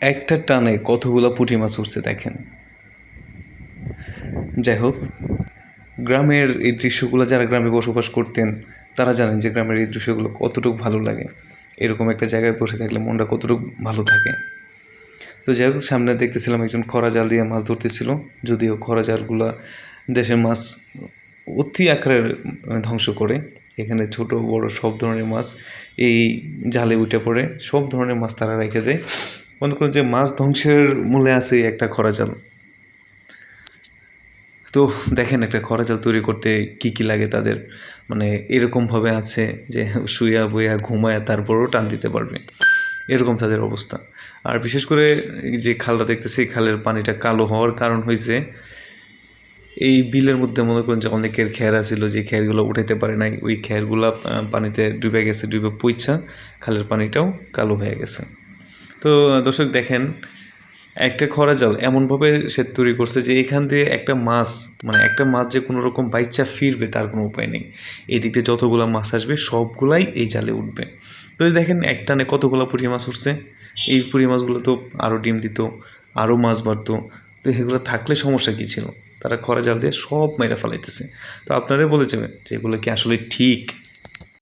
একটা টানে কতগুলো পুঁটি মাছ উঠছে দেখেন। যাই হোক, গ্রামের এই দৃশ্যগুলো যারা গ্রামে বসবাস করতেন, তারা জানেন যে গ্রামের এই দৃশ্যগুলো কতটুকু ভালো লাগে। এরকম একটা জায়গায় বসে থাকলে মনটা কতটুকু ভালো থাকে। তো যাই হোক, সামনে দেখতেছিলাম একজন খরা জাল দিয়ে মাছ ধরতেছিল, যদিও খরা জালগুলা দেশের মাছ অতি আকারে মানে ধ্বংস করে। এখানে ছোট, বড় সব ধরনের মাছ এই জালে উঠে পড়ে। সব ধরনের মাছ তারা রেখে দেয়। মনে করুন যে মাছ ধ্বংসের মূলে আছে একটা খরা জাল। তো দেখেন একটা খরা জাল তৈরি করতে কি কি লাগে তাদের। মানে এরকমভাবে আছে যে শুয়া বইয়া ঘুমায়া তারপরেও টান দিতে পারবে। এরকম তাদের অবস্থা। আর বিশেষ করে যে খালটা দেখতেছি খালের পানিটা কালো হওয়ার কারণ হয়েছে এই বিলের মধ্যে মনে করেন যে অনেকের খেয়ার ছিল যে খেয়ারগুলো উঠাইতে পারে নাই। ওই খেয়ারগুলো পানিতে ডুবে গেছে, ডুবে পইছা খালের পানিটাও কালো হয়ে গেছে। তো, দর্শক দেখেন, একটা খরা জাল এমনভাবে সে তৈরি করছে যে এখান দিয়ে একটা মাছ মানে একটা মাছ যে কোনো রকম বাইচা ফিরবে তার কোনো উপায় নেই। এদিক দিয়ে যতগুলো মাছ আসবে সবগুলাই এই জালে উঠবে। তো দেখেন একটানে কতগুলো পুঁটি মাছ উঠছে। এই পুঁটি মাছগুলো তো আরও ডিম দিত, আরও মাছ বাড়তো। তো এগুলো থাকলে সমস্যা কী ছিল? তারা খরা জাল দিয়ে সব মেরে ফেলাইতেছে। তো আপনারাই বলে যাবেন যে এগুলো কি আসলে ঠিক?